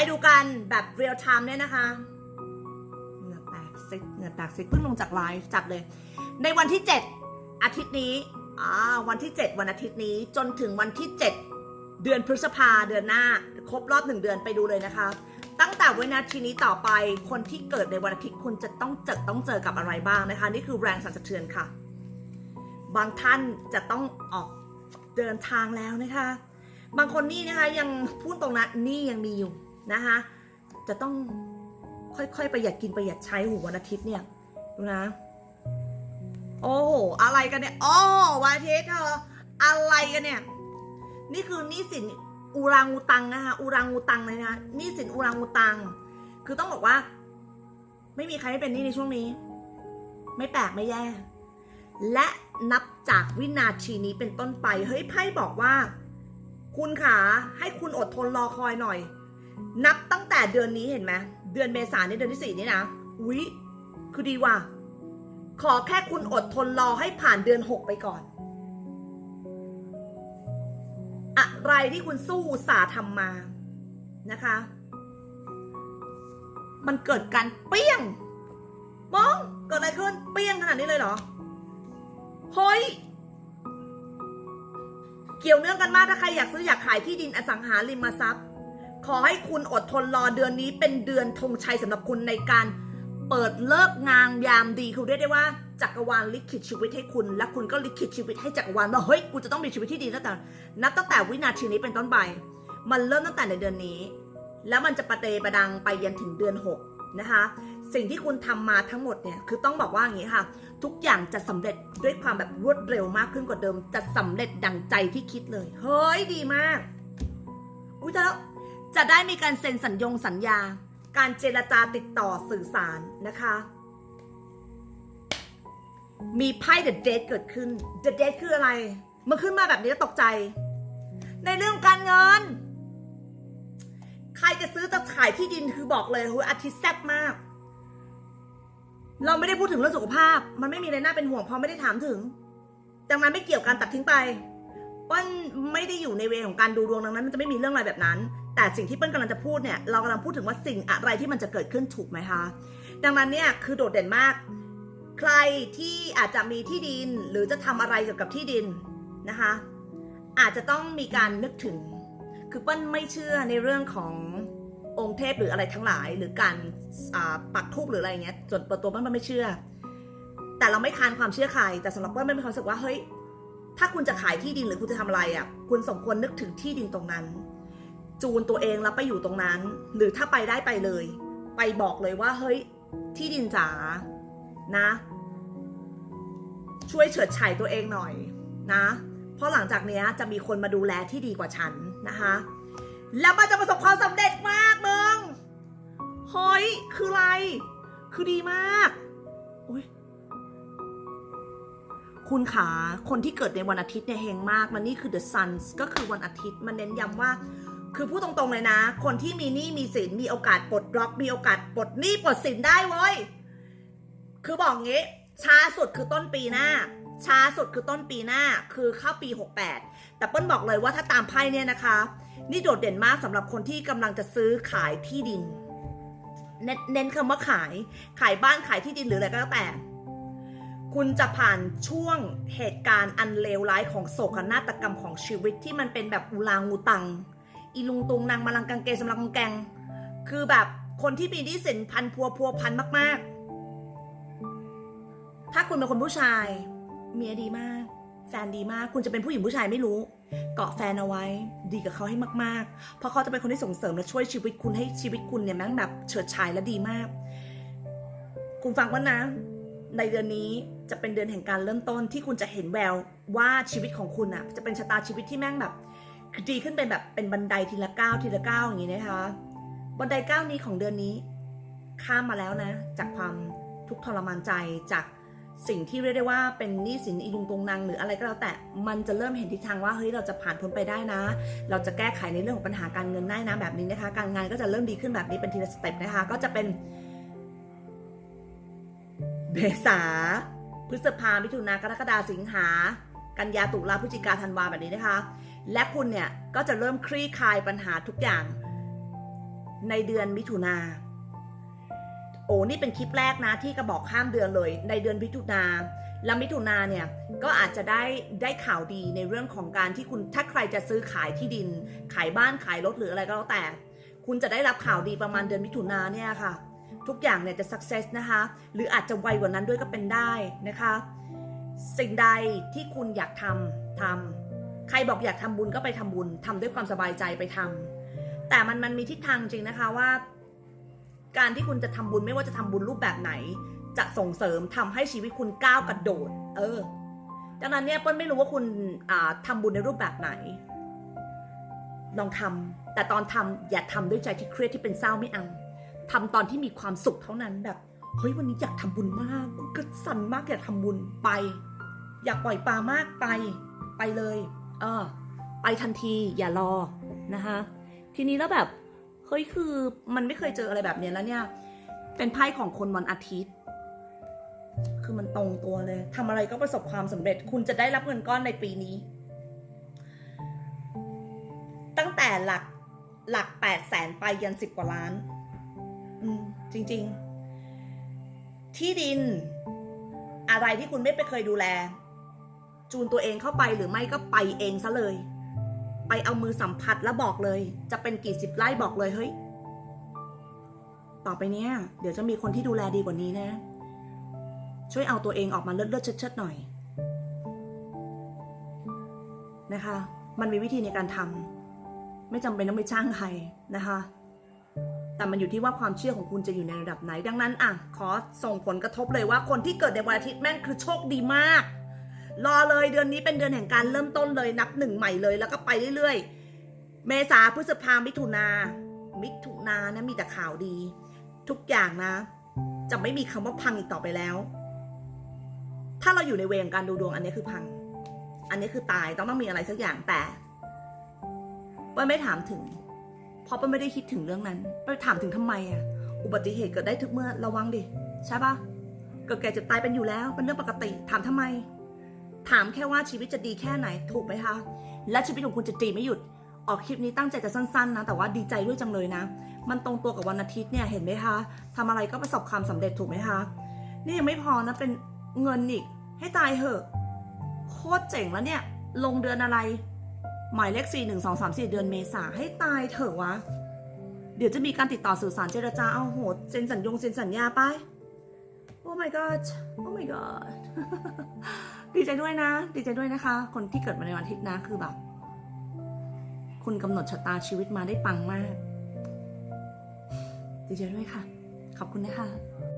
ไปดูกันแบบเรียลไทม์เนี่ยนะคะเหงื่อแตกซิกเหงื่อแตกซิกเพิ่งลงจากไลฟ์จัดเลย ในวันที่ 7 อาทิตย์นี้อ่าวันที่ 7 วันอาทิตย์นี้จนถึงวันที่ 7 เดือนพฤษภาเดือนหน้า ครบรอบหนึ่งเดือนไปดูเลยนะคะ ตั้งแต่วินาทีนี้ต่อไปคนที่เกิดในวันอาทิตย์คุณจะต้องเจอต้องเจอกับอะไรบ้างนะคะ นี่คือแรงสั่นสะเทือนค่ะ บางท่านจะต้องออกเดินทางแล้วนะคะ บางคนนี่นะคะยังพูดตรงนะนี่ยังมีอยู่ นะคะจะต้องค่อยๆ ประหยัดกินประหยัดใช้หูวันอาทิตย์เนี่ยดูนะ โอ้โหอะไรกันเนี่ยอ๋อวันอาทิตย์เธออะไรกันเนี่ย นี่คือนี่สินอูรังอูตังนะคะอูรังอูตังเลยนะคะนี่สินอูรังอูตัง คือต้องบอกว่า ไม่มีใครไม่เป็นนี่ในช่วงนี้ ไม่แปลกไม่แย่ และนับจากวินาทีนี้เป็นต้นไป เฮ้ยไพ่บอกว่า คุณขาให้คุณอดทนรอคอยหน่อย นับตั้งแต่เดือนนี้เห็นไหมเดือนเมษายนเดือนที่สี่นี่นะอุ๊ยคือดีว่ะขอแค่คุณอดทนรอให้ผ่านเดือนหกไปก่อน อะไรที่คุณสู้สาทำมานะคะ มันเกิดการเปี้ยงมองเกิดอะไรขึ้นเปี้ยงขนาดนี้เลยเหรอเฮ้ยเกี่ยวเนื่องกันมากถ้าใครอยากซื้ออยากขายที่ดินอสังหาริมทรัพย์ ขอให้คุณอดทนรอเดือนนี้เป็นเดือนธงชัยสำหรับคุณในการเปิดเลิกงานยามดีคือเรียกได้ว่าจักรวาลลิขิตชีวิตให้คุณ และคุณก็ลิขิตชีวิตให้จักรวาลว่าเฮ้ยกูจะต้องมีชีวิตที่ดีตั้งแต่นับตั้งแต่วินาทีนี้เป็นต้นไปมันเริ่มตั้งแต่ในเดือนนี้ แล้วมันจะประเตประดังไปยันถึงเดือนหกนะคะ สิ่งที่คุณทำมาทั้งหมดเนี่ยคือต้องบอกว่าอย่างนี้ค่ะ ทุกอย่างจะสำเร็จด้วยความแบบรวดเร็วมากขึ้นกว่าเดิม จะสำเร็จดังใจที่คิดเลย เฮ้ยดีมาก อุ้ยแต่แล้ว จะได้มีการเซ็นสัญญงสัญญา การเจรจาติดต่อสื่อสารนะคะ มีไพ่ The Date เกิดขึ้น The Date คืออะไร มันขึ้นมาแบบนี้ก็ตกใจ ในเรื่องการเงิน ใครจะซื้อจะขายที่ดินคือบอกเลยว่าอาทิตย์แซ่บมาก เราไม่ได้พูดถึงเรื่องสุขภาพ มันไม่มีอะไรน่าเป็นห่วงเพราะไม่ได้ถามถึง ดังนั้นไม่เกี่ยวกันตัดทิ้งไปเปิ้ลไม่ได้อยู่ในเวของการดูดวงดังนั้น มันจะไม่มีเรื่องอะไรแบบนั้น แต่สิ่งที่เปิ้ลกำลังจะพูดเนี่ยเรากำลังพูดถึงว่าสิ่งอะไรที่มันจะเกิดขึ้นถูกไหมคะดังนั้นเนี่ยคือโดดเด่นมาก ใครที่อาจจะมีที่ดินหรือจะทำอะไรเกี่ยวกับที่ดินนะคะ อาจจะต้องมีการนึกถึง คือเปิ้ลไม่เชื่อในเรื่องขององค์เทพหรืออะไรทั้งหลาย หรือการปักทูบหรืออะไรเงี้ยส่วนตัวเปิ้ลไม่เชื่อ แต่เราไม่คานความเชื่อใครแต่สำหรับเปิ้ลไม่มีความรู้สึกว่าเฮ้ยถ้าคุณจะขายที่ดินหรือคุณจะทำอะไรอะคุณสมควรนึกถึงที่ดินตรงนั้น จูนตัวเองแล้วไปอยู่ตรงนั้น หรือถ้าไปได้ไปเลย ไปบอกเลยว่าเฮ้ยที่ดินจ๋านะ ช่วยเฉิดฉายตัวเองหน่อยนะ เพราะหลังจากเนี้ยจะมีคนมาดูแลที่ดีกว่าฉันนะคะ แล้วมันจะประสบความสำเร็จมากมึงเฮ้ยคืออะไร คือดีมากอุ้ยคุณขาคนที่เกิดในวันอาทิตย์เนี่ยเฮงมาก มันนี่คือ the sun ก็คือวันอาทิตย์ มันเน้นย้ำว่า คือพูดตรงๆเลยนะ คนที่มีหนี้มีสินมีโอกาสปลดล็อก มีโอกาสปลดหนี้ปลดสินได้เว้ย คือบอกงี้ ช้าสุดคือต้นปีหน้า ช้าสุดคือต้นปีหน้า คือเข้าปี 68 แต่เปิ้ลบอกเลยว่าถ้าตามไพ่เนี่ยนะคะ นี่โดดเด่นมากสำหรับคนที่กำลังจะซื้อขายที่ดิน เน้นเน้นคำว่าขาย ขายบ้านขายที่ดินหรืออะไรก็แล้วแต่คุณจะผ่านช่วงเหตุการณ์อันเลวร้ายของโศกนาฏกรรมของชีวิตที่มันเป็นแบบอุลางูตัง อีลุงตุงนางมาลังกังเกสำลังกังแกง คือแบบคนที่มีนี้สินพันพัวพัวพันมาก ๆ ถ้าคุณเป็นคนผู้ชาย เมียดีมาก แฟนดีมาก คุณจะเป็นผู้หญิงผู้ชายไม่รู้ เกาะแฟนเอาไว้ ดีกับเขาให้มาก ๆ เพราะเขาจะเป็นคนที่ส่งเสริมและช่วยชีวิตคุณให้ชีวิตคุณเนี่ยแม่งแบบเฉิดฉายและดีมาก คุณฟังว่านะ ในเดือนนี้จะเป็นเดือนแห่งการเริ่มต้นที่คุณจะเห็นแววว่าชีวิตของคุณอะจะเป็นชะตาชีวิตที่แม่งแบบ ดีขึ้นเป็นแบบเป็นบันไดทีละก้าวทีละก้าวอย่างนี้นะคะ บันไดก้าวนี้ของเดือนนี้ ข้ามมาแล้วนะ จากความทุกข์ทรมานใจจากสิ่งที่เรียกได้ว่าเป็นหนี้สินอีลุงตรงนางหรืออะไรก็แล้วแต่ มันจะเริ่มเห็นทิศทางว่าเฮ้ยเราจะผ่านพ้นไปได้นะ เราจะแก้ไขในเรื่องของปัญหาการเงินได้นะแบบนี้นะคะ การงานก็จะเริ่มดีขึ้นแบบนี้เป็นทีละสเต็ปนะคะ ก็จะเป็นเมษาพฤษภามิถุนากรกฎาสิงหา กันยาตุลาพฤศจิกาธันวาแบบนี้นะคะ และคุณเนี่ยก็จะเริ่มคลี่คลายปัญหาทุกอย่าง ในเดือนมิถุนาโอ้นี่เป็นคลิปแรกนะที่กระบอกข้ามเดือนเลย ในเดือนมิถุนาแล้วมิถุนาเนี่ยก็อาจจะได้ได้ข่าวดีในเรื่องของการที่คุณถ้าใครจะซื้อขายที่ดิน ขายบ้านขายรถหรืออะไรก็แล้วแต่ คุณจะได้รับข่าวดีประมาณเดือนมิถุนาเนี่ยค่ะ ทุกอย่างเนี่ยจะ success นะคะ หรืออาจจะไวกว่านั้นด้วยก็เป็นได้นะคะ สิ่งใดที่คุณอยากทำทำ ใครบอกอยากทำบุญก็ไปทำบุญทำด้วยความสบายใจไปทำแต่มันมันมีทิศทางจริงนะคะว่า การที่คุณจะทำบุญไม่ว่าจะทำบุญรูปแบบไหน จะส่งเสริมทำให้ชีวิตคุณก้าวกระโดด เออดังนั้นเนี่ยเปิ้ลไม่รู้ว่าคุณอ่าทำบุญในรูปแบบไหน ลองทำแต่ตอนทำอย่าทำด้วยใจที่เครียดที่เป็นเศร้าไม่เอาทำตอนที่มีความสุขเท่านั้นแบบเฮ้ยวันนี้อยากทำบุญมากก็สั่นมากอยากทำบุญไป อยากปล่อยปลามากไปไปเลย เออ ไปทันทีอย่ารอนะคะ ทีนี้แล้วแบบเฮ้ยคือมันไม่เคยเจออะไรแบบเนี้ยแล้วเนี่ย เป็นไพ่ของคนวันอาทิตย์ คือมันตรงตัวเลยทำอะไรก็ประสบความสำเร็จ คุณจะได้รับเงินก้อนในปีนี้ ตั้งแต่หลักหลักแปดแสนไปยันสิบกว่าล้าน อืม จริง ๆ ที่ดิน อะไรที่คุณไม่ไปเคยดูแล จูนตัวเองเข้าไปหรือไม่ก็ไปเองซะเลย ไปเอามือสัมผัสแล้วบอกเลย จะเป็นกี่สิบไร่บอกเลยเฮ้ยต่อไปเนี้ยเดี๋ยวจะมีคนที่ดูแลดีกว่านี้นะ ช่วยเอาตัวเองออกมาเลิศๆเชิดๆหน่อยนะคะ มันมีวิธีในการทำไม่จำเป็นต้องไปจ้างใครนะคะ แต่มันอยู่ที่ว่าความเชื่อของคุณจะอยู่ในระดับไหน ดังนั้นอะขอส่งผลกระทบเลยว่าคนที่เกิดในวันอาทิตย์แม่งคือโชคดีมาก รอเลยเดือนนี้เป็นเดือนแห่งการเริ่มต้นเลยนับหนึ่งใหม่เลยแล้วก็ไปเรื่อยๆ เมษาพฤษภามิถุนามิถุนานะมีแต่ข่าวดี ทุกอย่างนะ จะไม่มีคำว่าพังอีกต่อไปแล้ว ถ้าเราอยู่ในเวงการดูดวงอันนี้คือพัง อันนี้คือตายต้องต้องมีอะไรสักอย่างแต่เป้ยไม่ถามถึง เพราะเป้ยไม่ได้คิดถึงเรื่องนั้นเป้ยถามถึงทำไมอะอุบัติเหตุเกิดได้ทุกเมื่อระวังดิใช่ปะเกิดแก่เจ็บตายเป็นอยู่แล้วเป็นเรื่องปกติถามทำไม ถามแค่ว่าชีวิตจะดีแค่ไหนถูกไหมคะ และชีวิตของคุณจะดีไม่หยุด ออกคลิปนี้ตั้งใจจะสั้นๆนะ แต่ว่าดีใจด้วยจังเลยนะ มันตรงตัวกับวันอาทิตย์เนี่ยเห็นไหมคะทำอะไรก็ประสบความสำเร็จถูกไหมคะ นี่ยังไม่พอนะเป็นเงินอีกให้ตายเหอะ โคตรเจ๋งแล้วเนี่ย ลงเดือนอะไร หมายเลขสี่หนึ่งสองสามสี่เดือนเมษาให้ตายเถอะวะ เดี๋ยวจะมีการติดต่อสื่อสารเจรจาเอาโหดเซ็นสัญญงเซ็นสัญญาไป โอ้ my god โอ้ my god ดีใจด้วยนะ ดีใจด้วยนะคะ คนที่เกิดมาในวันอาทิตย์นะคือแบบ คุณกำหนดชะตาชีวิตมาได้ปังมาก ดีใจด้วยค่ะ ขอบคุณนะคะ